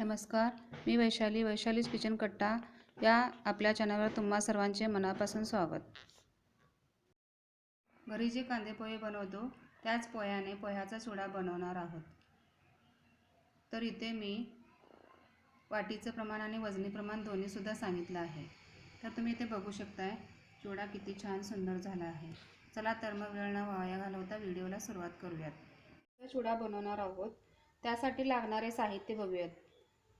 नमस्कार मी वैशाली वैशालीज किचन कट्टा या आपल्या चॅनलवर तुम्हा सर्वांचे मनापासून स्वागत. घरी जे कांदे पोहे बनवतो त्याच पोह्याने पोह्याचा चुडा बनवणार आहोत. तर इथे मी वाटीचं प्रमाण आणि वजनी प्रमाण दोन्हीसुद्धा सांगितलं आहे. तर तुम्ही इथे बघू शकताय चुडा किती छान सुंदर झाला आहे. चला तर मग वेळ न वाया घालवता व्हिडिओला सुरुवात करूयात. चुडा बनवणार आहोत. त्यासाठी लागणारे साहित्य बघूयात.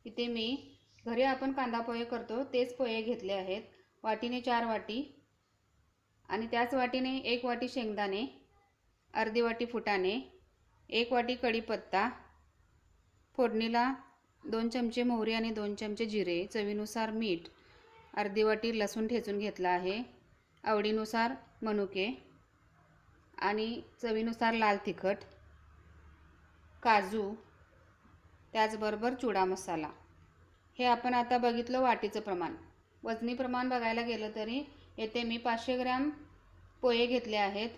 इथे मी घरी आपण कांदा पोहे करतो तेच पोहे घेतले आहेत. वाटीने चार वाटी आणि त्याच वाटीने एक वाटी शेंगदाणे अर्धी वाटी फुटाणे एक वाटी कढीपत्ता फोडणीला दोन चमचे मोहरी आणि दोन चमचे जिरे चवीनुसार मीठ अर्धी वाटी लसूण ठेचून घेतला आहे. आवडीनुसार मनुके आणि चवीनुसार लाल तिखट काजू त्याचबरोबर चुडा मसाला. हे आपण आता बघितलं वाटीचं प्रमाण. वजनी प्रमाण बघायला गेलं तरी येथे मी पाचशे ग्रॅम पोहे घेतले आहेत.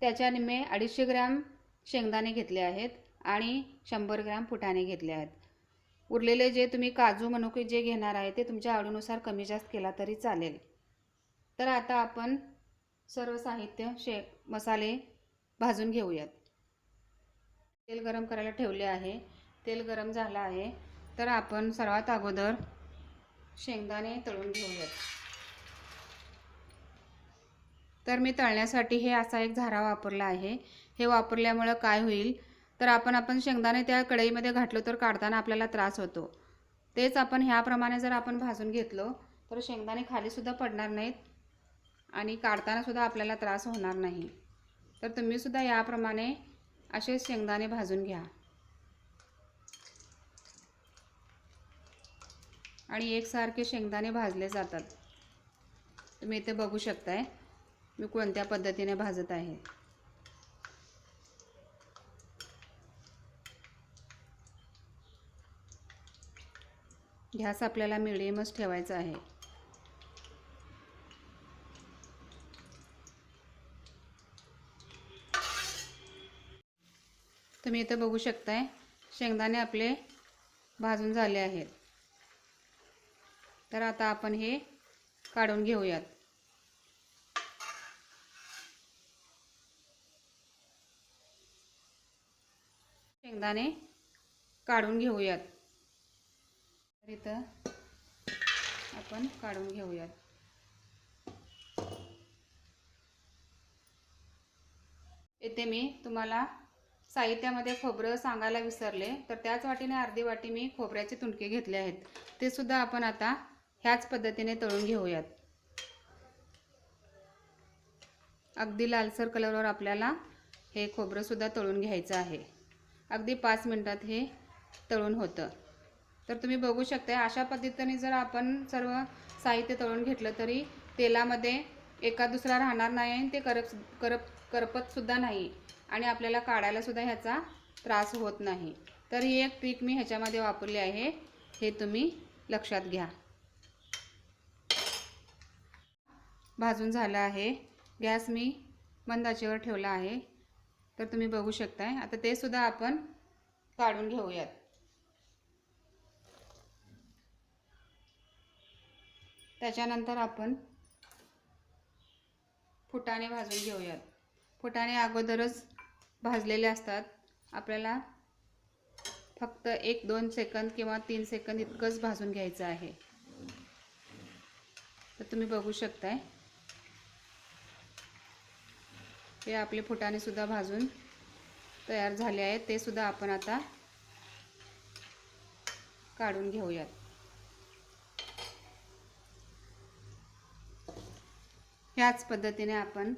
त्याच्या निम्मे अडीचशे ग्रॅम शेंगदाणे घेतले आहेत आणि शंभर ग्रॅम फुटाणे घेतले आहेत. उरलेले जे तुम्ही काजू मनुके जे घेणार आहे ते तुमच्या आवडीनुसार कमी जास्त केला तरी चालेल. तर आता आपण सर्व साहित्य शे मसाले भाजून घेऊयात. तेल गरम करायला ठेवले आहे. तेल गरम झालं आहे. तर आपण सर्वात अगोदर शेंगदाणे तळून घेऊयात. तर मी तळण्यासाठी हे असा एक झारा वापरला आहे. हे वापरल्यामुळं काय होईल? तर आपण आपण शेंगदाणे त्या कढईमध्ये घातलो तर काढताना आपल्याला त्रास होतो. तेच आपण ह्याप्रमाणे जर आपण भाजून घेतलो तर शेंगदाणे खालीसुद्धा पडणार नाहीत आणि काढतानासुद्धा आपल्याला त्रास होणार नाही. तर तुम्हीसुद्धा याप्रमाणे असे शेंगदाणे भाजून घ्या. आणि एकसारखे शेंगदाणे भाजले जातात. तुम्ही इथे बघू शकताय मी कोणत्या पद्धतीने भाजत आहे. गॅस आपल्याला मिडियमच ठेवायचा आहे. तुम्ही इथं बघू शकताय शेंगदाणे आपले भाजून झाले आहेत. तर आता आपण हे काढून घेऊयात. शेंगदाणे काढून घेऊयात. तर इथं आपण काढून घेऊयात. येथे मी तुम्हाला साहित्यामध्ये खोबरं सांगायला विसरले तर त्याच वाटीने अर्धी वाटी मी खोबऱ्याचे तुणके घेतले आहेत. ते सुद्धा आपण आता ह्याच पद्धतीने तळून घेऊयात. अगदी लालसर कलरवर आपल्याला हे खोबरंसुद्धा तळून घ्यायचं आहे. अगदी पाच मिनटात हे तळून होतं. तर तुम्ही बघू शकता अशा पद्धतीने जर आपण सर्व साहित्य तळून घेतलं तरी तेलामध्ये एका दुसरा राहणार नाही आणि ते करप करप करपतसुद्धा नाही. आणि आपल्याला काढायलासुद्धा ह्याचा त्रास होत नाही. तर ही एक ट्रिक मी ह्याच्यामध्ये वापरली आहे. हे तुम्ही लक्षात घ्या. भाजून झालं आहे. गॅस मी मंद आचेवर ठेवला आहे. तर तुम्ही बघू शकताय. आता ते सुद्धा आपण काढून घेऊयात. त्याच्यानंतर आपण फुटाणे भाजून घेऊयात. फुटाणे अगोदरच भाजलेले असतात. आपल्याला फक्त एक दोन सेकंद किंवा तीन सेकंद इतकंच भाजून घ्यायचं आहे. तर तुम्ही बघू शकताय. हे आपले फुटाणेसुद्धा भाजून तयार झाले आहेत. ते सुद्धा आपण आता काढून घेऊयात. ह्याच पद्धतीने आपण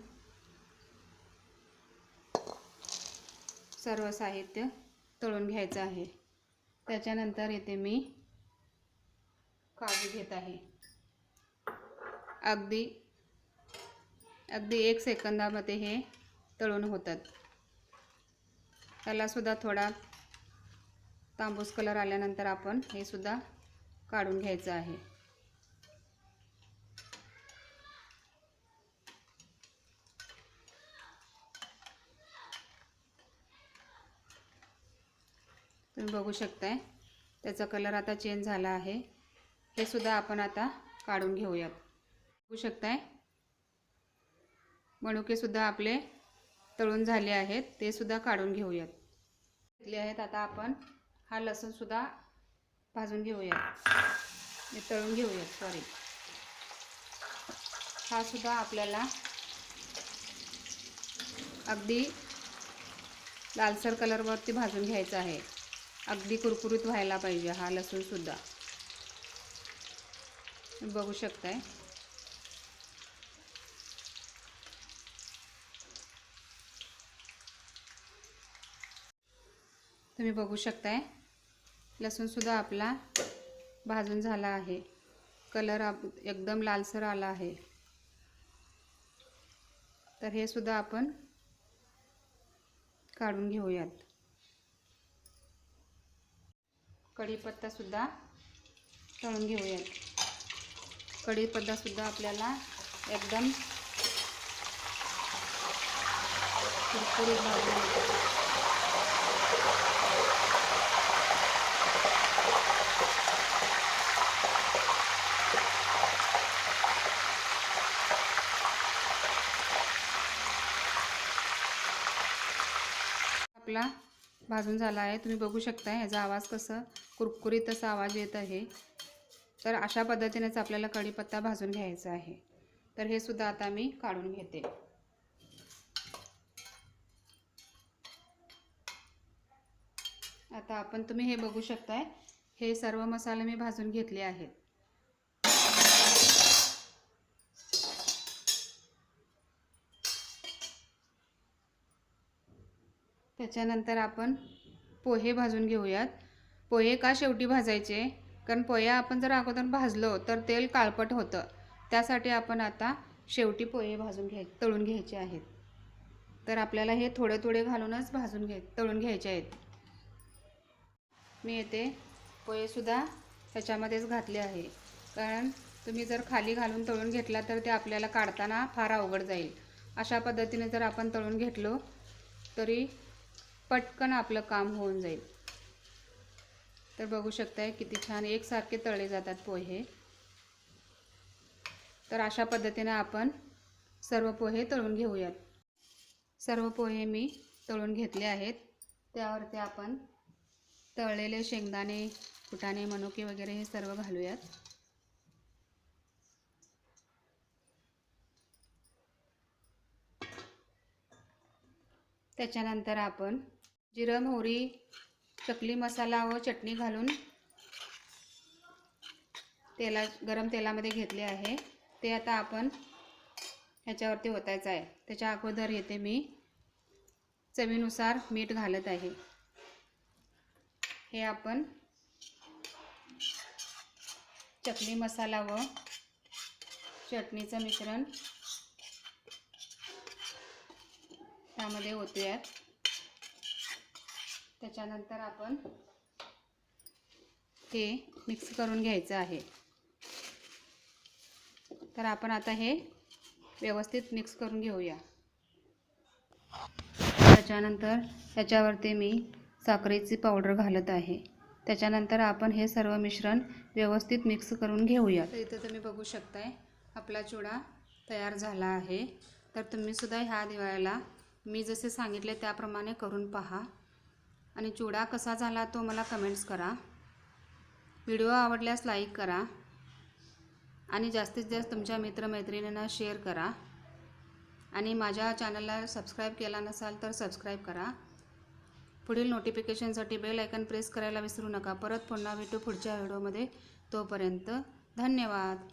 सर्व साहित्य तळून घ्यायचं आहे. त्याच्यानंतर येथे मी काजू घेत आहे. अगदी अगदी एक सेकंदामध्ये हे तळून होतात. त्यालासुद्धा थोडा तांबूस कलर आल्यानंतर आपण हे सुद्धा काढून घ्यायचं आहे. तुम्ही बघू शकताय. त्याचा कलर आता चेंज झाला आहे. हे सुद्धा आपण आता काढून घेऊयात. बघू शकताय. मणुकेसुद्धा आपले तळून झाले आहेत. ते सुद्धा काढून घेऊयात. घेतले आहेत आता आपण. हा लसूणसुद्धा भाजून घेऊयात. तळून घेऊयात. सॉरी हा सुद्धा आपल्याला अगदी लालसर कलरवरती भाजून घ्यायचा आहे. अगदी कुरकुरीत व्हायला पाहिजे हा लसूणसुद्धा. बघू शकताय. तुम्ही बघू शकताय. लसूणसुद्धा आपला भाजून झाला आहे. कलर आप एकदम लालसर आला आहे. तर हे सुद्धा आपण काढून घेऊयात. कढीपत्तासुद्धा तळून घेऊयात कढीपत्तासुद्धा आपल्याला एकदम कुरकुरीत भाजून आपला भाजून झाला आहे. तुम्ही बघू शकता ह्याचा आवाज कसं कुरकुरीत असा आवाज येत आहे. तर अशा पद्धतीनेच आपल्याला कढीपत्ता भाजून घ्यायचा आहे. तर हे सुद्धा आता मी काढून घेते. आता आपण तुम्ही हे बघू शकताय हे सर्व मसाले मी भाजून घेतले आहेत. त्याच्यानंतर आपण पोहे भाजून घेऊयात. पोहे का शेवटी भाजायचे? कारण पोहे आपण जर अगोदर भाजलो तर तेल काळपट होतं. त्यासाठी आपण आता शेवटी पोहे भाजून घ्याय तळून घ्यायचे आहेत. तर आपल्याला हे थोडे थोडे घालूनच भाजून घ्याय तळून घ्यायचे आहेत. मी येते. पोहेसुद्धा त्याच्यामध्येच घातले आहे. कारण तुम्ही जर खाली घालून तळून घेतला तर ते आपल्याला काढताना फार अवघड जाईल. अशा पद्धतीने जर आपण तळून घेतलो तरी पटकन आपलं काम होऊन जाईल. तर बघू शकताय किती छान एकसारखे तळले जातात पोहे. तर अशा पद्धतीने आपण सर्व पोहे तळून घेऊयात. सर्व पोहे मी तळून घेतले आहेत. त्यावरती आपण तळलेले शेंगदाणे फुटाणे मनुके वगैरे हे सर्व घालूयात. त्याच्यानंतर आपण जिरं मोहरी चकली मसाला व चटणी घालून तेला गरम तेलामध्ये घेतले आहे. ते आता आपण ह्याच्यावरती ओतायचं आहे. त्याच्या अगोदर येते मी चवीनुसार मीठ घालत आहे. हे आपण चकली मसाला व चटणीचं मिश्रण त्यामध्ये ओतूयात. त्याच्यानंतर आपण हे मिक्स करून घ्यायचं आहे. तर आपण आता हे व्यवस्थित मिक्स करून घेऊया. त्याच्यानंतर त्याच्यावरती मी साखरेची पावडर घालत आहे. त्याच्यानंतर आपण हे सर्व मिश्रण व्यवस्थित मिक्स करून घेऊया तर इथं तुम्ही बघू शकताय आपला चिवडा तयार झाला आहे. तर तुम्हीसुद्धा ह्या दिवाळीला मी जसे सांगितले त्याप्रमाणे करून पहा. आणि चिवडा कसा झाला तो मला कमेंट्स करा. व्हिडिओ आवडल्यास लाईक करा. आणि जास्तीत जास्त तुमच्या मित्रमैत्रिणींना शेअर करा. आणि माझ्या चॅनलला सबस्क्राईब केला नसाल तर सबस्क्राईब करा. पुढील नोटिफिकेशनसाठी बेल आयकन प्रेस करायला विसरू नका. परत पुन्हा भेटू पुढच्या व्हिडिओमध्ये तोपर्यंत धन्यवाद.